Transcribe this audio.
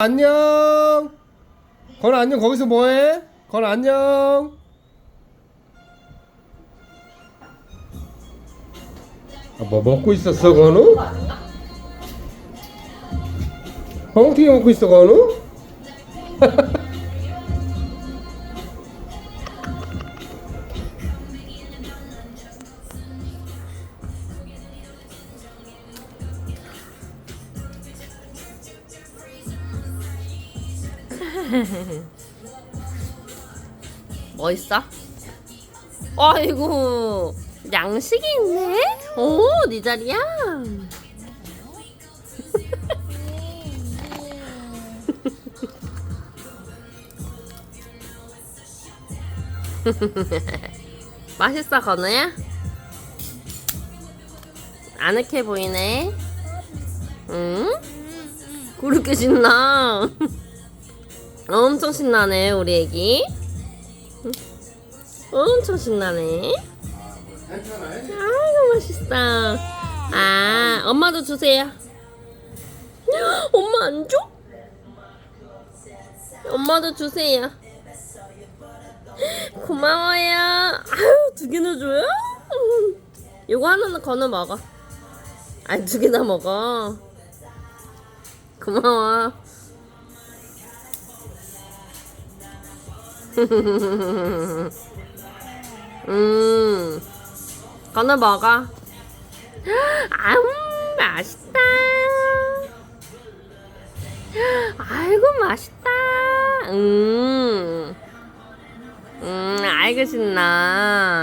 안녕. 건 안녕. 거기서 뭐해? 건 안녕. 아, 뭐 먹고 있었어, 건우? 어떻게 먹고 있어, 건우? 뭐 있어? 아이고 양식이 있네. 오, 네 자리야. 맛있어 건우야? 아늑해 보이네. 응? 그렇게 신나. 엄청 신나네 우리 애기. 엄청 신나네. 아이고 맛있어. 아 엄마도 주세요. 엄마 안 줘? 엄마도 주세요. 고마워요. 아유 두 개나 줘요? 요거 하나는 건우 먹어. 아니 두 개나 먹어. 고마워. 음, 건우 먹어. 아음, 맛있다. 아이고, 맛있다. 음, 음, 아이고, 신나.